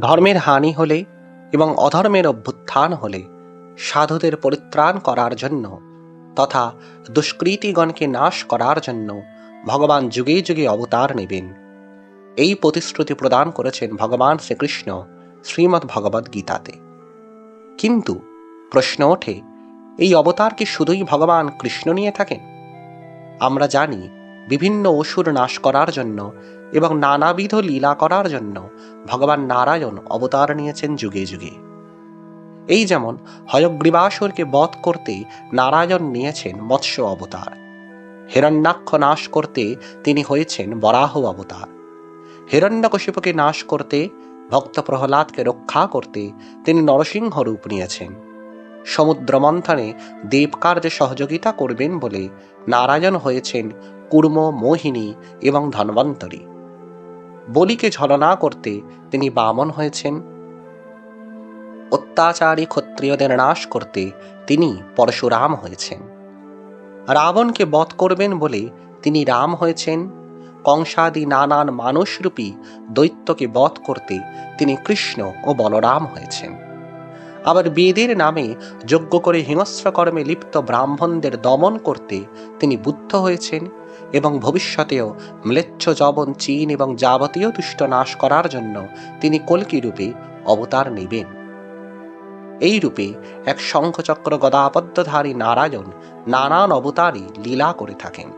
ধর্মের হানি হলে এবং অধর্মের অভ্যুত্থান হলে সাধুদের পরিত্রাণ করার জন্য তথা দুষ্কৃতিগণকে নাশ করার জন্য ভগবান যুগে যুগে অবতার নেবেন। এই প্রতিশ্রুতি প্রদান করেছেন ভগবান শ্রীকৃষ্ণ শ্রীমদ্ ভগবদ্ গীতাতে। কিন্তু প্রশ্ন ওঠে, এই অবতার কি শুধুই ভগবান কৃষ্ণ নিয়ে থাকেন? আমরা জানি, বিভিন্ন অসুর নাশ করার জন্য এবং নানাবিধ লীলা করার জন্য ভগবান নারায়ণ অবতার নিয়েছেন যুগে যুগে। এই যেমন হয়গ্রীবাসুরকে বধ করতে নারায়ণ নিয়েছেন মৎস্য অবতার, হিরণ্যাক্ষ নাশ করতে তিনি হয়েছেন বরাহ অবতার, হিরণ্যকশিপুকে নাশ করতে, ভক্ত প্রহ্লাদকে রক্ষা করতে তিনি নরসিংহ রূপ নিয়েছেন। সমুদ্র মন্থনে দেবকার্যে সহযোগিতা করবেন বলে নারায়ণ হয়েছেন কুর্ম মোহিনী এবং ধন্বন্তরী। বলিকে ঝলনা করতে তিনি বামন হয়েছেন। অত্যাচারী ক্ষত্রিয়দের নাশ করতে তিনি পরশুরাম হয়েছেন। রাবণকে বধ করবেন বলে তিনি রাম হয়েছেন। কংসাদি নানান মানুষরূপী দৈত্যকে বধ করতে তিনি কৃষ্ণ ও বলরাম হয়েছেন। আবার বেদের নামে যজ্ঞ করে হিংস্র কর্মে লিপ্ত ব্রাহ্মণদের দমন করতে তিনি বুদ্ধ হয়েছেন। এবং ভবিষ্যতেও ম্লেচ্ছ জবন চীন এবং যাবতীয় দুষ্ট নাশ করার জন্য তিনি কল্কি রূপে অবতার নেবেন। এই রূপে এক শঙ্খচক্র গদাপদ্মধারী নারায়ণ নানান অবতারই লীলা করে থাকেন।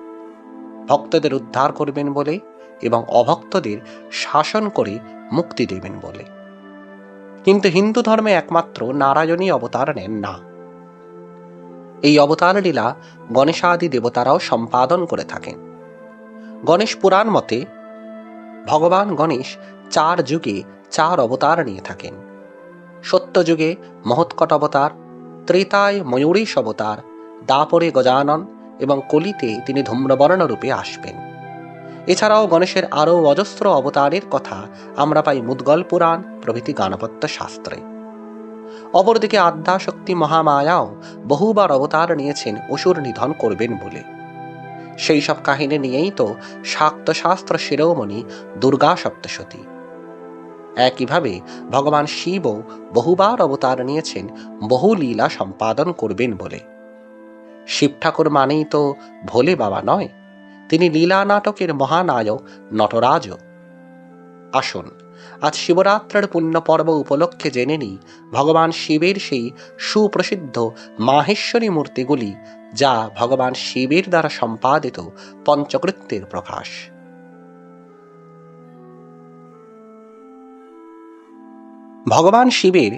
ভক্তদের উদ্ধার করবেন বলে এবং অভক্তদের শাসন করে মুক্তি দেবেন বলে। কিন্তু হিন্দু ধর্মে একমাত্র নারায়ণী অবতার নেন না। এই অবতার লীলা গণেশাদি দেবতারাও সম্পাদন করে থাকেন। গণেশ পুরাণ মতে, ভগবান গণেশ চার যুগে চার অবতার নিয়ে থাকেন। সত্যযুগে মহৎকট অবতার, ত্রেতায় ময়ূরীশ অবতার, দাপরে গজানন এবং কলিতে তিনি ধূম্রবর্ণ রূপে আসবেন। এছাড়াও গণেশের আরও অজস্র অবতারের কথা আমরা পাই মুদ্গল পুরাণ, প্রভৃতি গানপত্য শাস্ত্রে। অপরদিকে আদ্যাশক্তি মহামায়াও বহুবার অবতার নিয়েছেন, অসুর নিধন করবেন বলে। সেই সব কাহিনী নিয়েই তো শাক্ত শাস্ত্র শিরোমণি দুর্গা সপ্তশতী। একইভাবে ভগবান শিবও বহুবার অবতার নিয়েছেন, বহু লীলা সম্পাদন করবেন বলে। শিব ঠাকুর মানেই তো ভোলে বাবা নয়, তিনি লীলা নাটকের মহানায়ক, নটরাজও। আসুন আজ শিবরাত্রের পুণ্য পর্ব উপলক্ষে জেনে নিই ভগবান শিবের সেই সুপ্রসিদ্ধ মাহেশ্বরী মূর্তিগুলি, যা ভগবান শিবের দ্বারা সম্পাদিত পঞ্চকৃত্যের প্রকাশ। ভগবান শিবের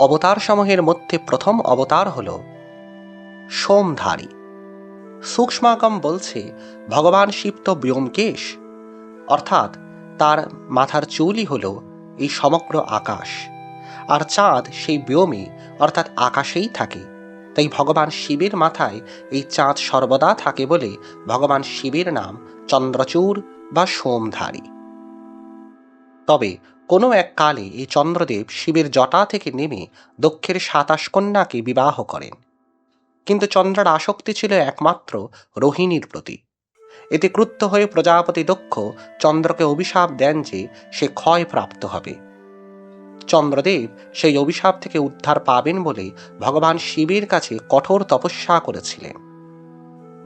অবতার সমূহের মধ্যে প্রথম অবতার হল সোমধারী। সূক্ষ্মাগম বলছে, ভগবান শিব তো ব্যোমকেশ, অর্থাৎ তার মাথার চুলই হল এই সমগ্র আকাশ। আর চাঁদ সেই ব্যোমে, অর্থাৎ আকাশেই থাকে। তাই ভগবান শিবের মাথায় এই চাঁদ সর্বদা থাকে বলে ভগবান শিবের নাম চন্দ্রচূড় বা সোমধারী। তবে কোনো এক কালে এই চন্দ্রদেব শিবের জটা থেকে নেমে দক্ষের সাতাশ কন্যাকে বিবাহ করেন। কিন্তু চন্দ্রার আসক্তি ছিল একমাত্র রোহিণীর প্রতি। এতে ক্রুদ্ধ হয়ে প্রজাপতি দক্ষ চন্দ্রকে অভিশাপ দেন যে সে ক্ষয় প্রাপ্ত হবে। চন্দ্রদেব সেই অভিশাপ থেকে উদ্ধার পাবেন বলে ভগবান শিবের কাছে কঠোর তপস্যা করেছিলেন।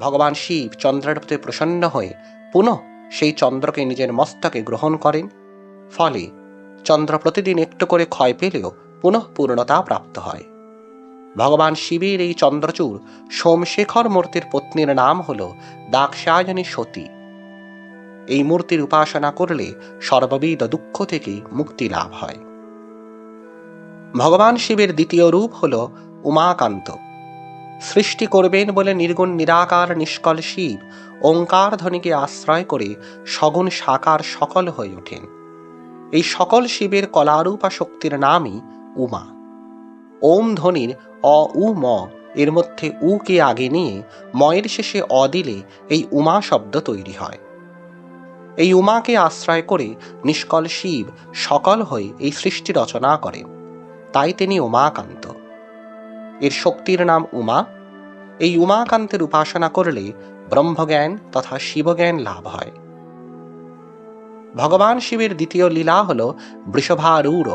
ভগবান শিব চন্দ্রের প্রতি প্রসন্ন হয়ে পুনঃ সেই চন্দ্রকে নিজের মস্তকে গ্রহণ করেন। ফলে চন্দ্র প্রতিদিন একটু করে ক্ষয় পেলেও পুনঃ পূর্ণতা প্রাপ্ত হয়। ভগবান শিবের এই চন্দ্রচূড় সোমশেখর মূর্তির পত্নীর নাম হল দাক্ষায়নী সতী। এই মূর্তির উপাসনা করলে সর্ববিধ দুঃখ থেকে মুক্তি লাভ হয়। ভগবান শিবের দ্বিতীয় রূপ হল উমাকান্ত। সৃষ্টি করবেন বলে নির্গুণ নিরাকার নিষ্কল শিব ওঙ্কার ধ্বনিকে আশ্রয় করে সগুণ সাকার সকল হয়ে ওঠেন। এই সকল শিবের কলারূপা শক্তির নামই উমা। ওম ধ্বনির অ, উ, ম, এর মধ্যে উ কে আগে নিয়ে ময়ের শেষে অ দিলে এই উমা শব্দ তৈরি হয়। এই উমাকে আশ্রয় করে নিষ্কল শিব সকল হয়ে এই সৃষ্টি রচনা করেন তাই তিনি উমাকান্ত। এর শক্তির নাম উমা। এই উমাকান্তের উপাসনা করলে ব্রহ্মজ্ঞান তথা শিবজ্ঞান লাভ হয়। ভগবান শিবের দ্বিতীয় লীলা হল বৃষভারূঢ়।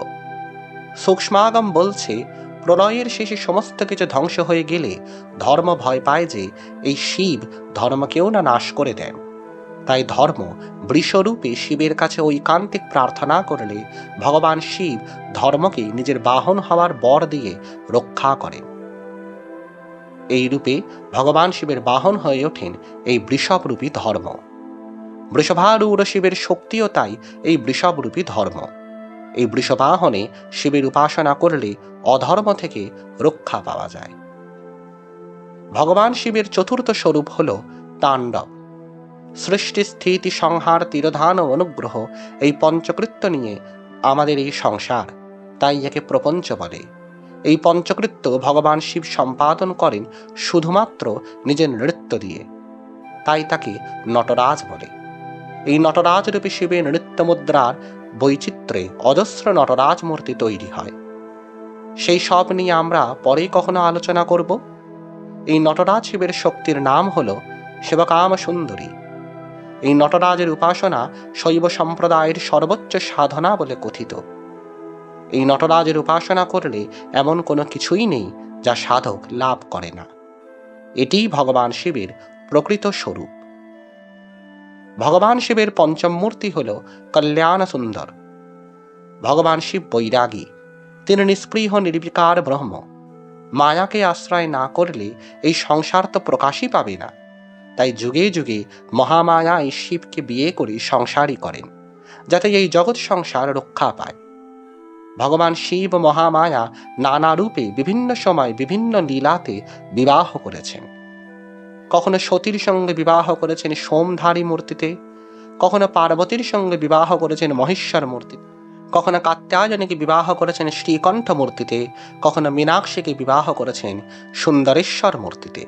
সূক্ষ্মাগম বলছে প্রলয়ের শেষে সমস্ত কিছু ধ্বংস হয়ে গেলে ধর্ম ভয় পায় যে এই শিব ধর্মকেও না নাশ করে দেন। তাই ধর্ম বৃষরূপে শিবের কাছে ঐকান্তিক প্রার্থনা করলে ভগবান শিব ধর্মকে নিজের বাহন হওয়ার বর দিয়ে রক্ষা করেন। এই রূপে ভগবান শিবের বাহন হয়ে ওঠেন এই বৃষভরূপী ধর্ম। বৃষভারূঢ় শিবের শক্তিও তাই এই বৃষভরূপী ধর্ম। এই বৃষবাহনে শিবের উপাসনা করলে অধর্ম থেকে রক্ষা পাওয়া যায়। ভগবান শিবের চতুর্থ স্বরূপ হল তাণ্ডব। সৃষ্টি, স্থিতি, সংহার, তিরোধান ও অনুগ্রহ এই পঞ্চকৃত্য নিয়ে আমাদের এই সংসার, তাই একে প্রপঞ্চ বলে। এই পঞ্চকৃত্য ভগবান শিব সম্পাদন করেন শুধুমাত্র নিজের নৃত্য দিয়ে, তাই তাকে নটরাজ বলে। এই নটরাজ রূপে শিবের নৃত্য মুদ্রার বৈচিত্র্যে অজস্র নটরাজ মূর্তি তৈরি হয়। সেই সব নিয়ে আমরা পরে কখনো আলোচনা করব? এই নটরাজ শিবের শক্তির নাম হল শিবকাম সুন্দরী। এই নটরাজের উপাসনা শৈব সম্প্রদায়ের সর্বোচ্চ সাধনা বলে কথিত। এই নটরাজের উপাসনা করলে এমন কোনো কিছুই নেই যা সাধক লাভ করে না। এটিই ভগবান শিবের প্রকৃত স্বরূপ। ভগবান শিবের পঞ্চম মূর্তি হল কল্যাণ সুন্দর। ভগবান শিব বৈরাগী, তিনি নিষ্পৃহ নির্বিকার ব্রহ্ম। মায়াকে আশ্রয় না করলে এই সংসার তো প্রকাশই পাবে না। তাই যুগে যুগে মহামায়া এই শিবকে বিয়ে করে সংসারই করেন, যাতে এই জগৎ সংসার রক্ষা পায়। ভগবান শিব মহামায়া নানা রূপে বিভিন্ন সময় বিভিন্ন লীলাতে বিবাহ করেছেন। কখনো সতীর সঙ্গে বিবাহ করেছেন সোমধারী মূর্তিতে, কখনো পার্বতীর সঙ্গে বিবাহ করেছেন মহেশ্বর মূর্তিতে, কখনো কাত্যায়নীকে বিবাহ করেছেন শ্রীকণ্ঠ মূর্তিতে, কখনো মীনাক্ষীকে বিবাহ করেছেন সুন্দরেশ্বর মূর্তিতে।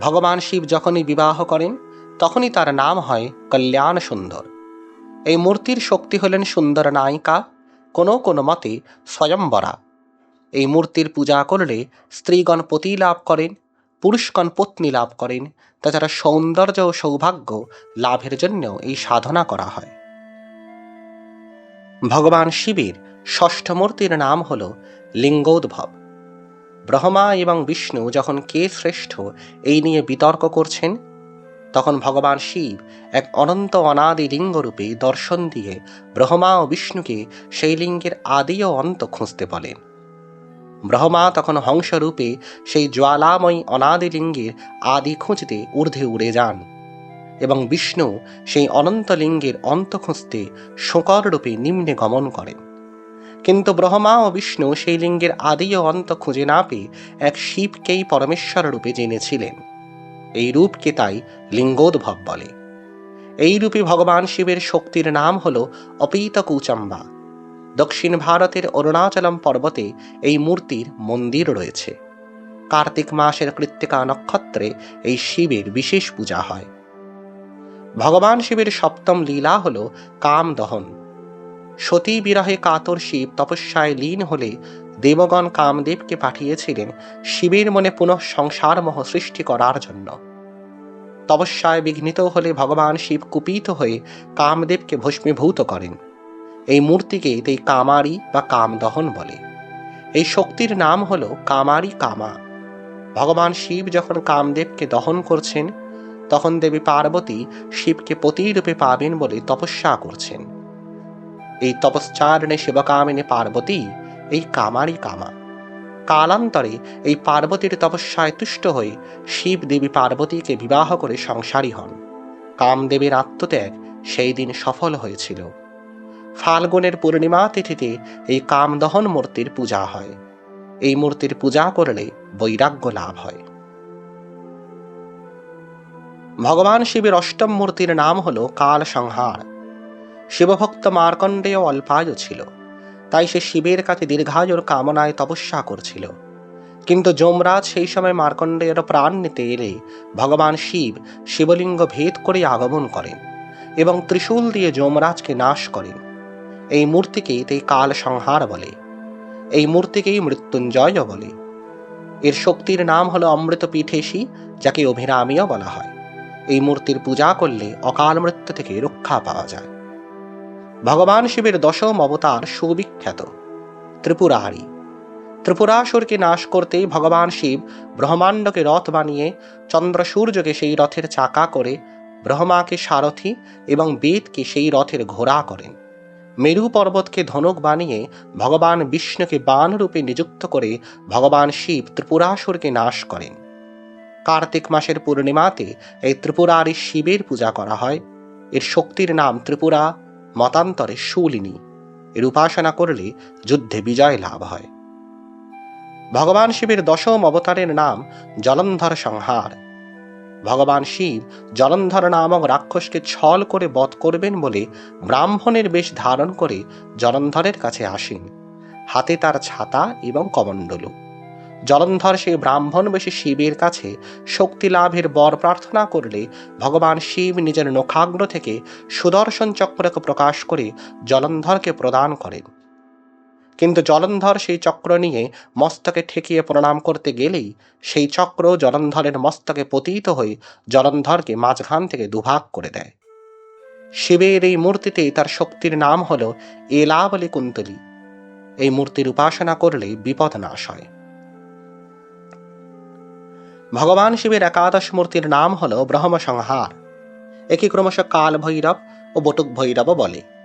ভগবান শিব যখনই বিবাহ করেন, তখনই তার নাম হয় কল্যাণ সুন্দর। এই মূর্তির শক্তি হলেন সুন্দর নায়িকা, কোনো কোনো মতে স্বয়ম্বরা। এই মূর্তির পূজা করলে স্ত্রীগণ পতি লাভ করেন পুরুষগণ পত্নী লাভ করেন, তাছাড়া সৌন্দর্য ও সৌভাগ্য লাভের জন্য এই সাধনা করা হয়। ভগবান শিবের ষষ্ঠ মূর্তির নাম হল লিঙ্গোদ্ভব। ব্রহ্মা এবং বিষ্ণু যখন কে শ্রেষ্ঠ এই নিয়ে বিতর্ক করছেন, তখন ভগবান শিব এক অনন্ত অনাদি লিঙ্গরূপে দর্শন দিয়ে ব্রহ্মা ও বিষ্ণুকে সেই লিঙ্গের আদি ও অন্ত খুঁজতে বলেন। ব্রহ্মা তখন হংসরূপে সেই জ্বালাময়ী অনাদি লিঙ্গের আদি খুঁজতে ঊর্ধ্বে উড়ে যান এবং বিষ্ণু সেই অনন্ত লিঙ্গের অন্ত খুঁজতে শোকর রূপে নিম্নে গমন করেন। কিন্তু ব্রহ্মা ও বিষ্ণু সেই লিঙ্গের আদি ও অন্ত খুঁজে না পেয়ে এক শিবকেই পরমেশ্বর রূপে জেনেছিলেন। এই রূপকে তাই লিঙ্গোদ্ভব বলে। এই রূপে ভগবান শিবের শক্তির নাম হল অপীত কুচম্বা দক্ষিণ ভারতের অরুণাচলম পর্বতে এই মূর্তির মন্দির রয়েছে। কার্তিক মাসের কৃত্তিকা নক্ষত্রে এই শিবের বিশেষ পূজা হয়। ভগবান শিবের সপ্তম লীলা হল কাম দহন সতী বিরহে কাতর শিব তপস্যায় লীন হলে দেবগণ কামদেবকে পাঠিয়েছিলেন শিবের মনে পুনঃ সংসার মোহ সৃষ্টি করার জন্য। তপস্যায় বিঘ্নিত হলে ভগবান শিব কুপিত হয়ে কামদেবকে ভস্মীভূত করেন। এই মূর্তিকে এই কামারি বা কামদহন বলে। এই শক্তির নাম হল কামারি কামা। ভগবান শিব যখন কামদেবকে দহন করছেন, তখন দেবী পার্বতী শিবকে পতিরূপে পাবেন বলে তপস্যা করছেন। এই তপশ্চারণে শিবকামিনী পার্বতী এই কামারি কামা। কালান্তরে এই পার্বতীর তপস্যায় তুষ্ট হয়ে শিব দেবী পার্বতীকে বিবাহ করে সংসারী হন। কামদেবের আত্মত্যাগ সেই দিন সফল হয়েছিল। ফাল্গুনের পূর্ণিমা তিথিতে এই কামদহন মূর্তির পূজা হয়। এই মূর্তির পূজা করলে বৈরাগ্য লাভ হয়। ভগবান শিবের অষ্টম মূর্তির নাম হল কাল সংহার শিবভক্ত মার্কণ্ডেয় অল্পায়ু ছিল। তাই সে শিবের কাছে দীর্ঘায়ুর কামনায় তপস্যা করছিল। কিন্তু যমরাজ সেই সময় মার্কণ্ডেয়ের প্রাণ নিতে এলে ভগবান শিব শিবলিঙ্গ ভেদ করে আগমন করেন এবং ত্রিশূল দিয়ে যমরাজকে নাশ করেন। এই মূর্তিকে তাই কাল সংহার বলে। এই মূর্তিকেই মৃত্যুঞ্জয় বলে। এর শক্তির নাম হলো অমৃত পীঠেশী যাকে অভিরামীয় বলা হয়। এই মূর্তির পূজা করলে অকাল মৃত্যু থেকে রক্ষা পাওয়া যায়। ভগবান শিবের দশম অবতার সুবিখ্যাত, ত্রিপুরাহারী। ত্রিপুরাসুরকে নাশ করতেই ভগবান শিব ব্রহ্মাণ্ডকে রথ বানিয়ে চন্দ্র সূর্যকে সেই রথের চাকা করে ব্রহ্মাকে সারথি এবং বেদকে সেই রথের ঘোড়া করেন। মেরু পর্বতকে ধনুক বানিয়ে ভগবান বিষ্ণুকে বান রূপে নিযুক্ত করে ভগবান শিব ত্রিপুরাসুরকে নাশ করেন। কার্তিক মাসের পূর্ণিমাতে এই ত্রিপুরারী শিবের পূজা করা হয়। এর শক্তির নাম ত্রিপুরা, মতান্তরে শুলিনী। এর উপাসনা করলে যুদ্ধে বিজয় লাভ হয়। ভগবান শিবের দশম অবতারের নাম জলন্ধর সংহার। ভগবান শিব জলন্ধর নামক রাক্ষসকে ছল করে বধ করবেন বলে ব্রাহ্মণের বেশ ধারণ করে জলন্ধরের কাছে আসেন। হাতে তার ছাতা এবং কমণ্ডলু। জলন্ধর সেই ব্রাহ্মণ বেশি শিবের কাছে শক্তি লাভের বর প্রার্থনা করলে ভগবান শিব নিজের নখাগ্র থেকে সুদর্শন চক্রকে প্রকাশ করে জলন্ধরকে প্রদান করেন। কিন্তু জলন্ধর সেই চক্র নিয়ে মস্তকে ঠেকিয়ে প্রণাম করতে গেলেই সেই চক্র জলন্ধরের মস্তকে পতিত হয়ে জলন্ধরকে মাঝখান থেকে দুভাগ করে দেয়। শিবের এই মূর্তিতে তার শক্তির নাম হল এলাবলি কুন্তলি এই মূর্তির উপাসনা করলে বিপদ নাশ হয়। ভগবান শিবের একাদশ মূর্তির নাম হল ব্রহ্ম সংহার একে ক্রমশ কাল ভৈরব ও বটুক ভৈরব বলে।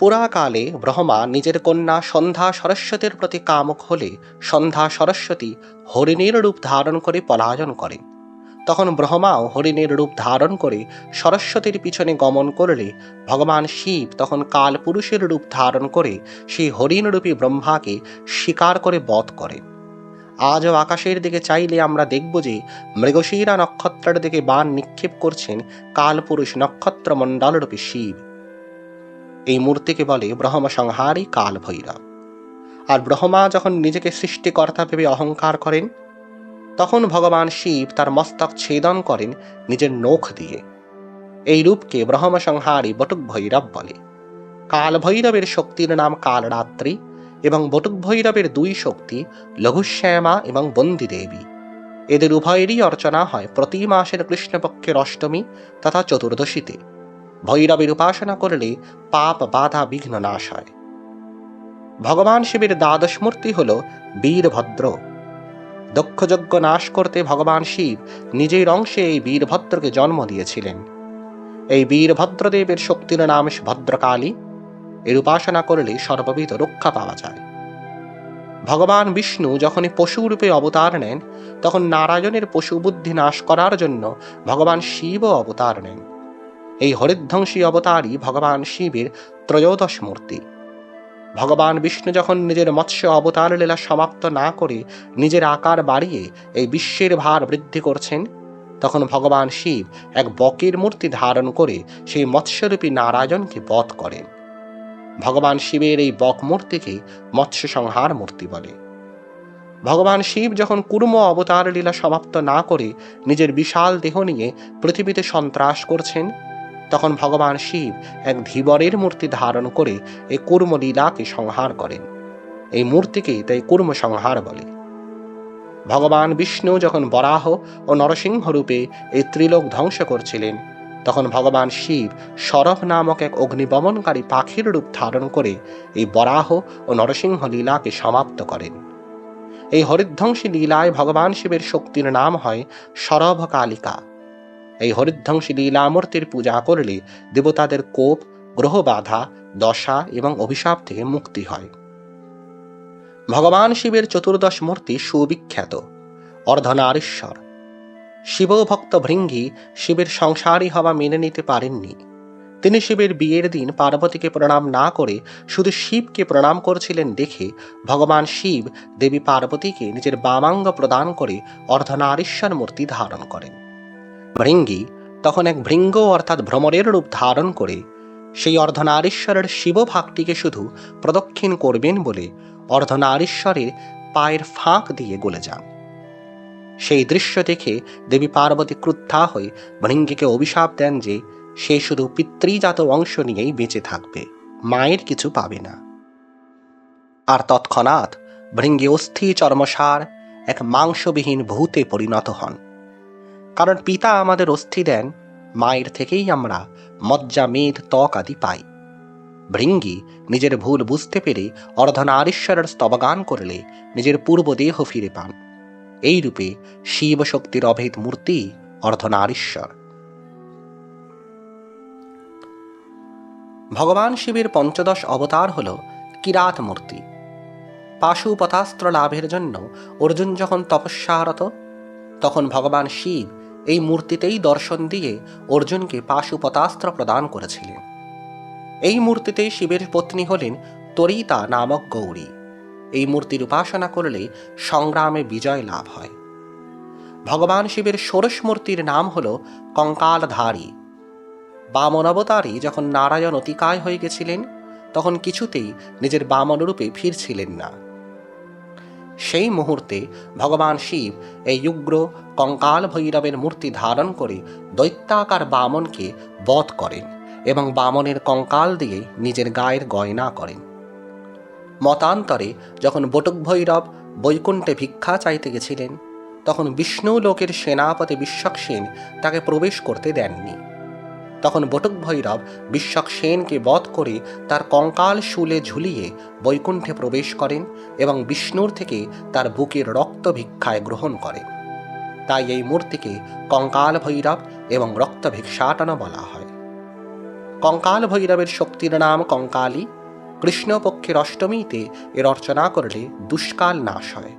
পুরাকালে ব্রহ্মা নিজের কন্যা সন্ধ্যা সরস্বতীর প্রতি কামক হলে সন্ধ্যা সরস্বতী হরিণের রূপ ধারণ করে পলায়ন করেন তখন ব্রহ্মাও হরিণের রূপ ধারণ করে সরস্বতীর পিছনে গমন করলে ভগবান শিব তখন কাল পুরুষের রূপ ধারণ করে সেই হরিণরূপী ব্রহ্মাকে শিকার করে বধ করেন আজও আকাশের দিকে চাইলে আমরা দেখব যে মৃগশিরা নক্ষত্রের দিকে বান নিক্ষেপ করছেন কালপুরুষ নক্ষত্র মণ্ডলরূপী শিব। এই মূর্তিকে বলে ব্রহ্ম সংহারী কাল ভৈরব। আর ব্রহ্মা যখন নিজেকে সৃষ্টিকর্তা ভেবে অহংকার করেন, তখন ভগবান শিব তার মস্তক ছেদন করেন নিজের নখ দিয়ে। এই রূপকে ব্রহ্ম সংহারী বটুক ভৈরব বলে। কাল ভৈরবের শক্তির নাম কালরাত্রি এবং বটুক ভৈরবের দুই শক্তি লঘুশ্যামা এবং বন্দি দেবী এদের উভয়েরই অর্চনা হয় প্রতি মাসের কৃষ্ণপক্ষের অষ্টমী তথা চতুর্দশীতে। ভৈরবের উপাসনা করলে পাপ বাধা বিঘ্ন নাশ হয়। ভগবান শিবের দ্বাদশ মূর্তি হল বীরভদ্র। দক্ষযজ্ঞ নাশ করতে ভগবান শিব নিজের অংশে এই বীরভদ্রকে জন্ম দিয়েছিলেন। এই বীরভদ্রদেবের শক্তির নাম ভদ্রকালী। এর উপাসনা করলে সর্ববিধ রক্ষা পাওয়া যায়। ভগবান বিষ্ণু যখনই পশুরূপে অবতার নেন, তখন নারায়ণের পশু বুদ্ধি নাশ করার জন্য ভগবান শিবও অবতার নেন। এই হরিধ্বংসী অবতারই ভগবান শিবের ত্রয়োদশ মূর্তি। ভগবান বিষ্ণু যখন নিজের মৎস্য অবতার লীলা সমাপ্ত না করে নিজের আকার বাড়িয়ে এই বিশ্বের ভার বৃদ্ধি করছেন, তখন ভগবান শিব এক বকের মূর্তি ধারণ করে সেই মৎস্যরূপী নারায়ণকে বধ করেন। ভগবান শিবের এই বক মূর্তিকে মৎস্য সংহার মূর্তি বলে। ভগবান শিব যখন কুর্ম অবতার লীলা সমাপ্ত না করে নিজের বিশাল দেহ নিয়ে পৃথিবীতে সন্ত্রাস করছেন তখন ভগবান শিব এক ধীবরের মূর্তি ধারণ করে এই কুর্ম লীলাকে সংহার করেন। এই মূর্তিকে তাই কুর্ম সংহার বলে। ভগবান বিষ্ণু যখন বরাহ ও নরসিংহ রূপে এই ত্রিলোক ধ্বংস করছিলেন, তখন ভগবান শিব সরভ নামক এক অগ্নিবমনকারী পাখির রূপ ধারণ করে এই বরাহ ও নরসিংহ লীলাকে সমাপ্ত করেন। এই হরিধ্বংসী লীলায় ভগবান শিবের শক্তির নাম হয় সরভ কালিকা এই হরিধ্বংসী লীলামূর্তির পূজা করলে দেবতাদের কোপ গ্রহ বাধা দশা এবং অভিশাপ থেকে মুক্তি হয়। ভগবান শিবের চতুর্দশ মূর্তি সুবিখ্যাত। অর্ধনারীশ্বর। শিবভক্ত ভৃঙ্গি শিবের সংসারী হওয়া মেনে নিতে পারেননি। তিনি শিবের বিয়ের দিন পার্বতীকে প্রণাম না করে শুধু শিবকে প্রণাম করছিলেন দেখে ভগবান শিব দেবী পার্বতীকে নিজের বামাঙ্গ প্রদান করে অর্ধনারীশ্বর মূর্তি ধারণ করেন। ভৃঙ্গি তখন এক ভৃঙ্গ অর্থাৎ ভ্রমরের রূপ ধারণ করে, সেই অর্ধনারীশ্বরের শিবভাগটিকে শুধু প্রদক্ষিণ করবেন বলে অর্ধনারীশ্বরের পায়ের ফাঁক দিয়ে গলে যান। সেই দৃশ্য দেখে দেবী পার্বতী ক্রুদ্ধা হয়ে ভৃঙ্গিকে অভিশাপ দেন যে সে শুধু পিতৃজাত অংশ নিয়েই বেঁচে থাকবে, মায়ের কিছু পাবে না। আর তৎক্ষণাৎ ভৃঙ্গি অস্থি চর্মসার এক মাংসবিহীন ভূতে পরিণত হন। কারণ পিতা আমাদের অস্থি দেন, মায়ের থেকেই আমরা মজ্জা, মেদ, ত্বক আদি পাই। ভৃঙ্গি নিজের ভুল বুঝতে পেরে অর্ধনারীশ্বরের স্তবগান করলে নিজের পূর্ব দেহ ফিরে পান। এই রূপে শিব শক্তির অভেদ মূর্তি অর্ধনারীশ্বর। ভগবান শিবের পঞ্চদশ অবতার হল কিরাত মূর্তি। পাশুপতাস্ত্র লাভের জন্য অর্জুন যখন তপস্যারত, তখন ভগবান শিব এই মূর্তিতেই দর্শন দিয়ে অর্জুনকে পাশুপতাস্ত্র প্রদান করেছিলেন। এই মূর্তিতেই শিবের পত্নী হলেন তরিতা নামক গৌরী। এই মূর্তির উপাসনা করলে সংগ্রামে বিজয় লাভ হয়। ভগবান শিবের ষোড়শ মূর্তির নাম হল কঙ্কালধারী। বামন অবতারী যখন নারায়ণ অতিকায় হয়ে গেছিলেন, তখন কিছুতেই নিজের বামন রূপে ফিরছিলেন না। সেই মুহূর্তে ভগবান শিব এই উগ্র কঙ্কাল ভৈরবের মূর্তি ধারণ করে দৈত্যাকার বামনকে বধ করেন এবং বামনের কঙ্কাল দিয়ে নিজের গায়ের গয়না করেন। মতান্তরে যখন বটুক ভৈরব বৈকুণ্ঠে ভিক্ষা চাইতে গেছিলেন, তখন বিষ্ণু লোকের সেনাপতি বিশ্বক সেন তাকে প্রবেশ করতে দেননি। তখন বটুক ভৈরব বিশ্বক সেনকে বধ করে তার কঙ্কাল শুলে ঝুলিয়ে বৈকুণ্ঠে প্রবেশ করেন এবং বিষ্ণুর থেকে তার বুকের রক্ত ভিক্ষায় গ্রহণ করেন। তাই এই মূর্তিকে কঙ্কাল ভৈরব এবং রক্ত ভিক্ষাটন বলা হয়। কঙ্কাল ভৈরবের শক্তির নাম কঙ্কালী। কৃষ্ণপক্ষের অষ্টমীতে এর অর্চনা করলে দুষ্কাল নাশ হয়।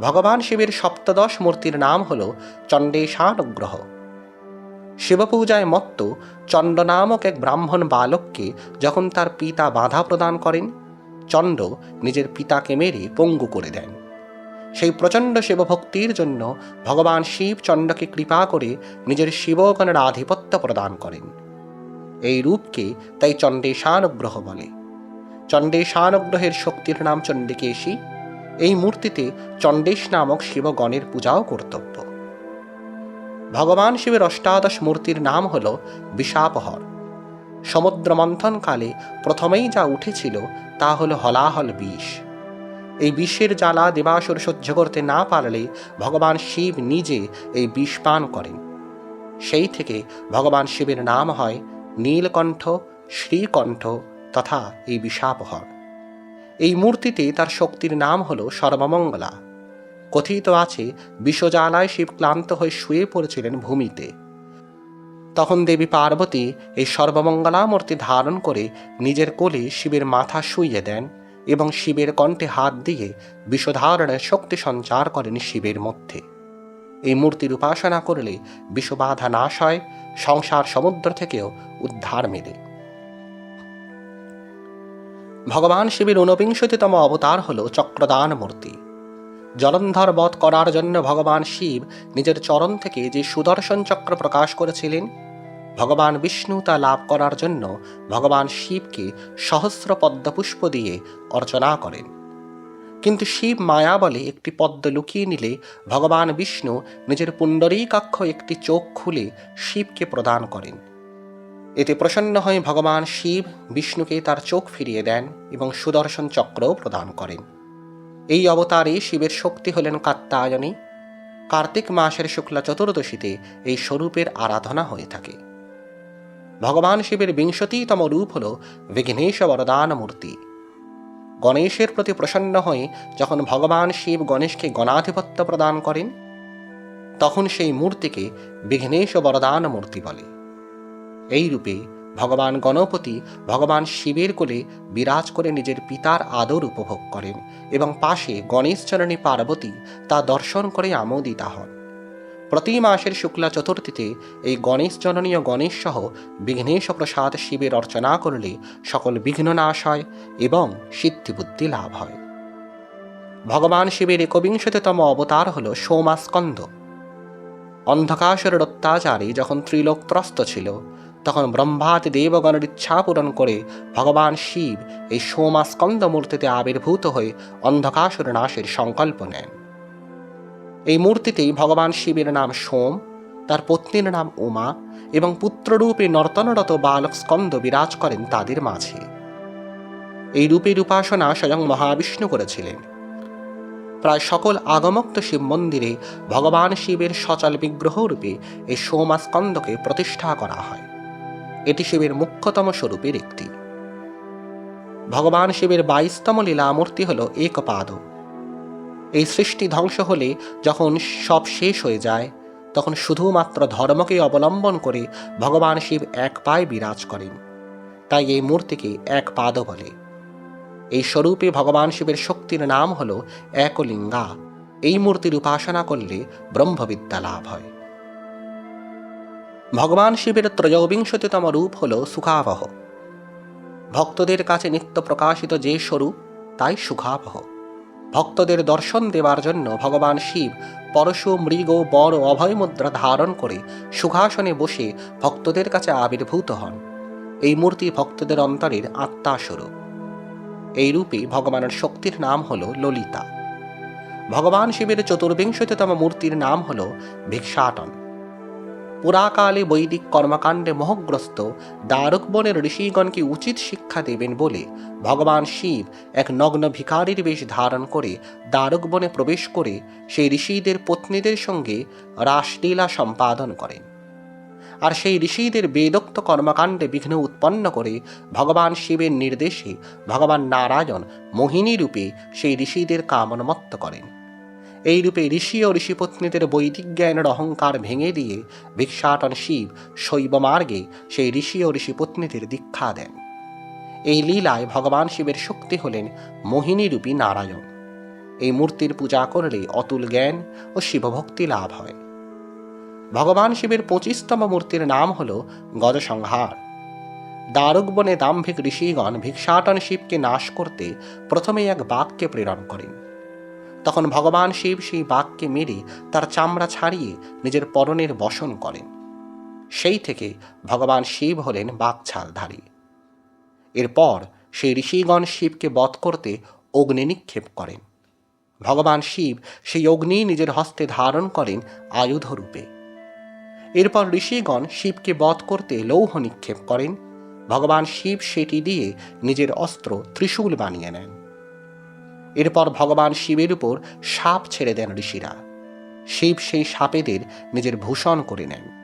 ভগবান শিবের সপ্তদশ মূর্তির নাম হল চণ্ডেশানুগ্রহ। শিবপূজায় মত্ত চণ্ড নামক এক ব্রাহ্মণ বালককে যখন তার পিতা বাধা প্রদান করেন, চণ্ড নিজের পিতাকে মেরে পঙ্গু করে দেন। সেই প্রচণ্ড শিবভক্তির জন্য ভগবান শিব চণ্ডকে কৃপা করে নিজের শিবগণের আধিপত্য প্রদান করেন। এই রূপকে তাই চণ্ডেশানুগ্রহ বলে। চণ্ডেশানুগ্রহের শক্তির নাম চণ্ডিকেশী। এই মূর্তিতে চণ্ডেশ নামক শিবগণের পূজাও কর্তব্য। ভগবান শিবের অষ্টাদশ মূর্তির নাম হল বিষাপহর। সমুদ্র মন্থনকালে প্রথমেই যা উঠেছিল তা হল হলাহল বিষ। এই বিষের জ্বালা দেবাসুর সহ্য করতে না পারলে ভগবান শিব নিজে এই বিষ পান করেন। সেই থেকে ভগবান শিবের নাম হয় নীলকণ্ঠ, শ্রীকণ্ঠ তথা এই বিষাপহর। এই মূর্তিতে তার শক্তির নাম হল সর্বমঙ্গলা। কথিত আছে বিষজালায় শিব ক্লান্ত হয়ে শুয়ে পড়েছিলেন ভূমিতে। তখন দেবী পার্বতী এই সর্বমঙ্গলা মূর্তি ধারণ করে নিজের কোলে শিবের মাথা শুইয়ে দেন এবং শিবের কণ্ঠে হাত দিয়ে বিষধারণের শক্তি সঞ্চার করেন শিবের মধ্যে। এই মূর্তির উপাসনা করলে বিষবাধা নাশ হয়, সংসার সমুদ্র থেকেও উদ্ধার মেলে। ভগবান শিবের ঊনবিংশতিতম অবতার হল চক্রদান মূর্তি। জলন্ধর বধ করার জন্য ভগবান শিব নিজের চরণ থেকে যে সুদর্শন চক্র প্রকাশ করেছিলেন, ভগবান বিষ্ণু তা লাভ করার জন্য ভগবান শিবকে সহস্র পদ্মপুষ্প দিয়ে অর্চনা করেন। কিন্তু শিব মায়া বলে একটি পদ্ম লুকিয়ে নিলে ভগবান বিষ্ণু নিজের পুণ্ডরীকাক্ষ একটি চোখ খুলে শিবকে প্রদান করেন। এতে প্রসন্ন হয়ে ভগবান শিব বিষ্ণুকে তার চোখ ফিরিয়ে দেন এবং সুদর্শন চক্রও প্রদান করেন। এই অবতারে শিবের শক্তি হলেন কাত্তায়নী কার্তিক মাসের শুক্লা চতুর্দশীতে এই স্বরূপের আরাধনা হয়ে থাকে। ভগবান শিবের বিংশতিতম রূপ হল বিঘ্নেশ বরদান মূর্তি। গণেশের প্রতি প্রসন্ন হয়ে যখন ভগবান শিব গণেশকে গণাধিপত্য প্রদান করেন, তখন সেই মূর্তিকে বিঘ্নেশ বরদান মূর্তি বলে। এই রূপে ভগবান গণপতি ভগবান শিবের কোলে বিরাজ করে নিজের পিতার আদর উপভোগ করেন এবং পাশে গণেশচরণী পার্বতী তা দর্শন করে আমোদিতা হন। প্রতি মাসের শুক্লা চতুর্থীতে এই গণেশ জননী ও গণেশ সহ বিঘ্নেশ প্রসাদ শিবের অর্চনা করলে সকল বিঘ্ন নাশ হয় এবং সিদ্ধিবুদ্ধি লাভ হয়। ভগবান শিবের একবিংশতিতম অবতার হল সোমাস্কন্দ অন্ধকাসুরের অত্যাচারে যখন ত্রিলোক ত্রস্ত ছিল তখন ব্রহ্মাতি দেবগণের ইচ্ছা পূরণ করে ভগবান শিব এই সোমাস্কন্দ মূর্তিতে আবির্ভূত হয়ে অন্ধকাসুর নাশের সংকল্প নেন। এই মূর্তিতেই ভগবান শিবের নাম সোম, তার পত্নীর নাম উমা এবং পুত্ররূপে নর্তনরত বালক স্কন্দ বিরাজ করেন তাদের মাঝে। এই রূপের উপাসনা স্বয়ং মহাবিষ্ণু করেছিলেন। প্রায় সকল আগমক্ত শিব মন্দিরে ভগবান শিবের সচল বিগ্রহ রূপে এই সোমাস্কন্দকে প্রতিষ্ঠা করা হয়। এটি শিবের মুখ্যতম স্বরূপের একটি। ভগবান শিবের বাইশতম লীলামূর্তি হল একপাদ। এই সৃষ্টি ধ্বংস হলে যখন সব শেষ হয়ে যায়, তখন শুধুমাত্র ধর্মকে অবলম্বন করে ভগবান শিব এক পায়ে বিরাজ করেন। তাই এই মূর্তিকে এক পাদ বলে। এই স্বরূপে ভগবান শিবের শক্তির নাম হল একলিঙ্গা। এই মূর্তির উপাসনা করলে ব্রহ্মবিদ্যা লাভ হয়। ভগবান শিবের ত্রয়োবিংশতিতম রূপ হল সুখাবহ। ভক্তদের কাছে নিত্য প্রকাশিত যে স্বরূপ, তাই সুখাবহ। ভক্তদের দর্শন দেওয়ার জন্য ভগবান শিব পরশু মৃগ বড় অভয় মুদ্রা ধারণ করে সুখাসনে বসে ভক্তদের কাছে আবির্ভূত হন। এই মূর্তি ভক্তদের অন্তরের আত্মা স্বরূপ। এই রূপে ভগবানের শক্তির নাম হল ললিতা। ভগবান শিবের চতুর্বিংশতিতম মূর্তির নাম হল ভিক্ষাটন। পুরাকালে বৈদিক কর্মকাণ্ডে মোহগ্রস্ত দ্বারক বনের ঋষিগণকে উচিত শিক্ষা দেবেন বলে ভগবান শিব এক নগ্ন ভিখারির বেশ ধারণ করে দ্বারক বনে প্রবেশ করে সেই ঋষিদের পত্নীদের সঙ্গে রাসলীলা সম্পাদন করেন। আর সেই ঋষিদের বেদোক্ত কর্মকাণ্ডে বিঘ্ন উৎপন্ন করে ভগবান শিবের নির্দেশে ভগবান নারায়ণ মোহিনী রূপে সেই ঋষিদের কামনমত্ত করেন। এই রূপে ঋষি ও ঋষিপত্নীদের বৈদিক জ্ঞানের অহংকার ভেঙে দিয়ে ভিক্ষাটন শিব শৈব মার্গে সেই ঋষি ও ঋষিপত্নীদের দীক্ষা দেন। এই লীলায় ভগবান শিবের শক্তি হলেন মোহিনী রূপী নারায়ণ। এই মূর্তির পূজা করলে অতুল জ্ঞান ও শিবভক্তি লাভ হয়। ভগবান শিবের পঁচিশতম মূর্তির নাম হল গজসংহার। দ্বারক বনে দাম্ভিক ঋষিগণ ভিক্ষাটন শিবকে নাশ করতে প্রথমে এক বাঘকে প্রেরণ করেন। তখন ভগবান শিব সেই বাঘকে মেরে তার চামড়া ছাড়িয়ে নিজের পরনের বসন করেন। সেই থেকে ভগবান শিব হলেন বাঘছালধারী এরপর সেই ঋষিগণ শিবকে বধ করতে অগ্নি নিক্ষেপ করেন। ভগবান শিব সেই অগ্নি নিজের হস্তে ধারণ করেন আয়ুধ রূপে। এরপর ঋষিগণ শিবকে বধ করতে লৌহ নিক্ষেপ করেন। ভগবান শিব সেটি দিয়ে নিজের অস্ত্র ত্রিশূল বানিয়ে নেন। এরপর ভগবান শিবের উপর সাপ ছেড়ে দেন ঋষিরা। শিব সেই সাপেদের নিজের ভূষণ করে নেন।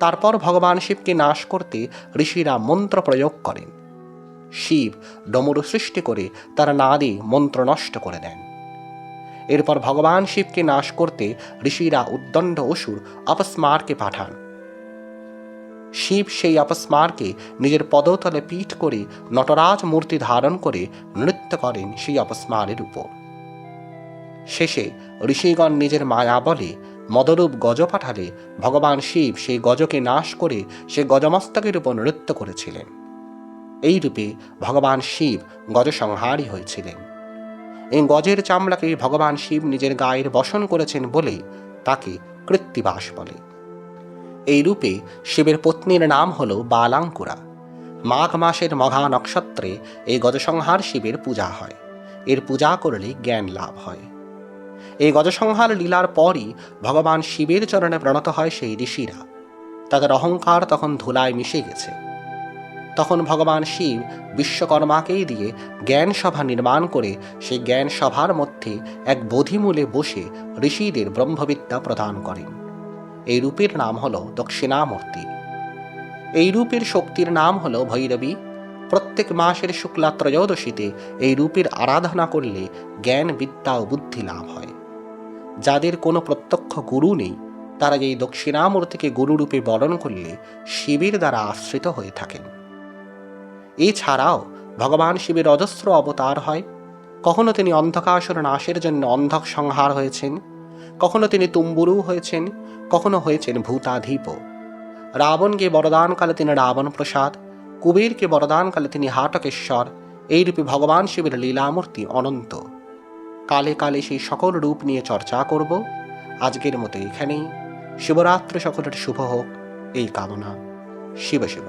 তারপর ভগবান শিবকে নাশ করতে ঋষিরা মন্ত্র প্রয়োগ করেন। শিব ডমরু সৃষ্টি করে তার নাদে মন্ত্র নষ্ট করে দেন। এরপর ভগবান শিবকে নাশ করতে ঋষিরা উদ্দণ্ড অসুর অপস্মারকে পাঠান। শিব সেই অপস্মারকে নিজের পদতলে পিঠ করে নটরাজ মূর্তি ধারণ করে নৃত্য করেন সেই অপস্মারের উপর। শেষে ঋষিগণ নিজের মায়া বলে মদরূপ গজ পাঠালে ভগবান শিব সেই গজকে নাশ করে সে গজমস্তকের উপর নৃত্য করেছিলেন। এই রূপে ভগবান শিব গজসংহারী হয়েছিলেন। এই গজের চামড়াকে ভগবান শিব নিজের গায়ের বসন করেছেন বলে তাকে কৃত্তিবাস বলে। এই রূপে শিবের পত্নীর নাম হল বালাঙ্কুরা। মাঘ মাসের মঘা নক্ষত্রে এই গজসংহার শিবের পূজা হয়। এর পূজা করলে জ্ঞান লাভ হয়। এই গজসংহার লীলার পরই ভগবান শিবের চরণে প্রণত হয় সেই ঋষিরা। তাদের অহংকার তখন ধুলায় মিশে গেছে। তখন ভগবান শিব বিশ্বকর্মাকেই দিয়ে জ্ঞান সভা নির্মাণ করে সেই জ্ঞান সভার মধ্যে এক বোধিমূলে বসে ঋষিদের ব্রহ্মবিদ্যা প্রদান করেন। এই রূপের নাম হল দক্ষিণামূর্তি। এই রূপের শক্তির নাম হল ভৈরবী। প্রত্যেক মাসের শুক্লা ত্রয়োদশীতে এই রূপের আরাধনা করলে জ্ঞান, বিদ্যা ও বুদ্ধি লাভ হয়। যাদের কোনো প্রত্যক্ষ গুরু নেই, তারা এই দক্ষিণামূর্তিকে গুরুরূপে বরণ করলে শিবের দ্বারা আশ্রিত হয়ে থাকেন। এছাড়াও ভগবান শিবের অজস্র অবতার হয়। কখনো তিনি অন্ধকাসুর নাশের জন্য অন্ধক সংহার হয়েছেন? কখনো তিনি তুম্বুরু হয়েছেন, কখনো হয়েছেন ভূতাধিপ। রাবণকে বরদানকালে তিনি রাবণ প্রসাদ কুবেরকে বরদানকালে তিনি হাটকেশ্বর, এইরূপে ভগবান শিবের লীলামূর্তি অনন্ত। কালে কালে সেই সকল রূপ নিয়ে চর্চা করব। আজকের মতো এখানেই। শিবরাত্রি সকলের শুভ হোক। এই কামনা। শিব শিব